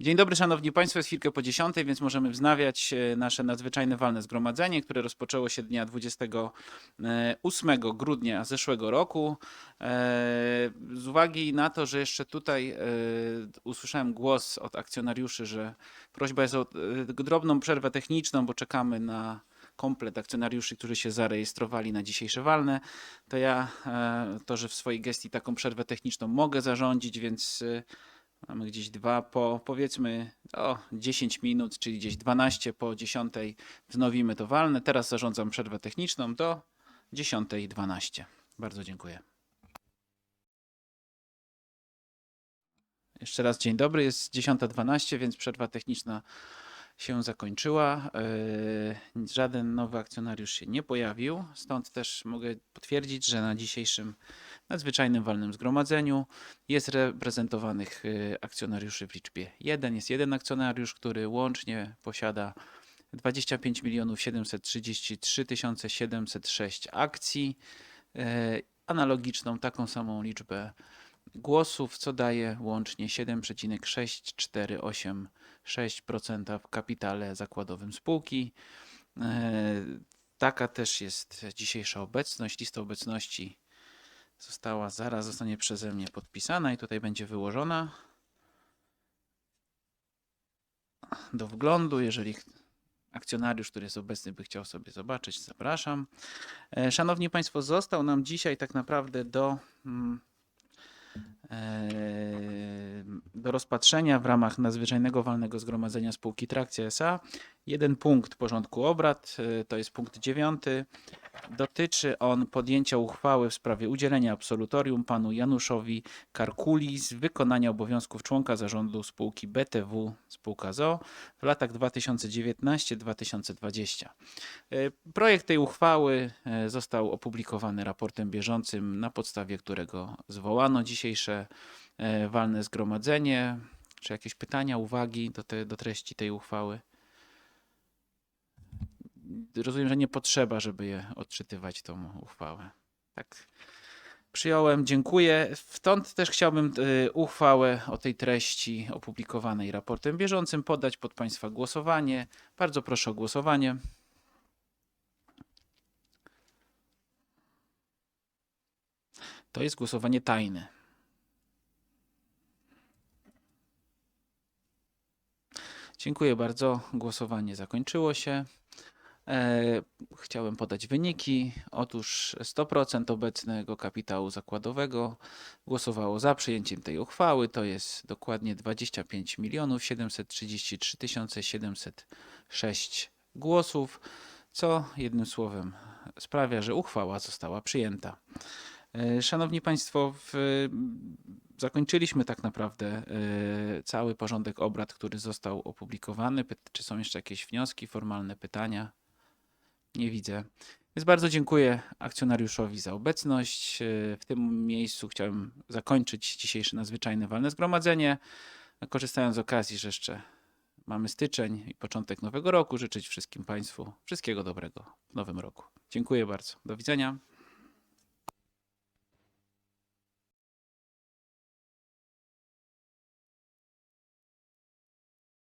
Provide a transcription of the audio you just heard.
Dzień dobry, szanowni państwo. Jest chwilkę po 10, więc możemy wznawiać e, nasze nadzwyczajne walne zgromadzenie, które rozpoczęło się dnia 28 grudnia zeszłego roku. E, Z uwagi na to, że jeszcze tutaj e, usłyszałem głos od akcjonariuszy, że prośba jest o drobną przerwę techniczną, bo czekamy na komplet akcjonariuszy, którzy się zarejestrowali na dzisiejsze walne, to ja to, że w swojej gestii taką przerwę techniczną mogę zarządzić, więc Mamy gdzieś dwa po, powiedzmy, o 10 minut, czyli gdzieś 12 po 10 wznowimy to walne. Teraz zarządzam przerwę techniczną do 10.12. Bardzo dziękuję. Jeszcze raz dzień dobry, jest 10.12, więc przerwa techniczna się zakończyła. Yy, Żaden nowy akcjonariusz się nie pojawił, stąd też mogę potwierdzić, że na dzisiejszym nadzwyczajnym walnym zgromadzeniu jest reprezentowanych y, akcjonariuszy w liczbie 1. Jest jeden akcjonariusz, który łącznie posiada 25 733 706 akcji. y, Analogiczną taką samą liczbę głosów, co daje łącznie 7,6486% w kapitale zakładowym spółki. Y, Taka też jest dzisiejsza obecność. Lista obecności została, zaraz zostanie przeze mnie podpisana i tutaj będzie wyłożona do wglądu. Jeżeli akcjonariusz, który jest obecny, by chciał sobie zobaczyć, zapraszam. E, Szanowni Państwo, został nam dzisiaj tak naprawdę do, mm, e, do rozpatrzenia w ramach nadzwyczajnego walnego zgromadzenia spółki Trakcja SA jeden punkt porządku obrad, e, to jest punkt dziewiąty. Dotyczy on podjęcia uchwały w sprawie udzielenia absolutorium panu Januszowi Karkuli z wykonania obowiązków członka zarządu spółki BTW spółka ZO w latach 2019-2020. E, Projekt tej uchwały e, został opublikowany raportem bieżącym, na podstawie którego zwołano dzisiejsze e, walne zgromadzenie. Czy jakieś pytania, uwagi do, te, do treści tej uchwały? Rozumiem, że nie potrzeba, żeby je odczytywać tą uchwałę. Tak. Przyjąłem, dziękuję. Stąd też chciałbym y, uchwałę o tej treści opublikowanej raportem bieżącym podać pod Państwa głosowanie. Bardzo proszę o głosowanie. To jest głosowanie tajne. Dziękuję bardzo. Głosowanie zakończyło się. E, Chciałem podać wyniki. Otóż 100% obecnego kapitału zakładowego głosowało za przyjęciem tej uchwały. To jest dokładnie 25 milionów 733 706 głosów, co jednym słowem sprawia, że uchwała została przyjęta. E, Szanowni Państwo, w, zakończyliśmy tak naprawdę e, cały porządek obrad, który został opublikowany. Czy są jeszcze jakieś wnioski, formalne pytania? Nie widzę. Więc bardzo dziękuję akcjonariuszowi za obecność. E, W tym miejscu chciałem zakończyć dzisiejsze nadzwyczajne walne zgromadzenie. Korzystając z okazji, że jeszcze mamy styczeń i początek nowego roku, życzyć wszystkim Państwu wszystkiego dobrego w nowym roku. Dziękuję bardzo. Do widzenia.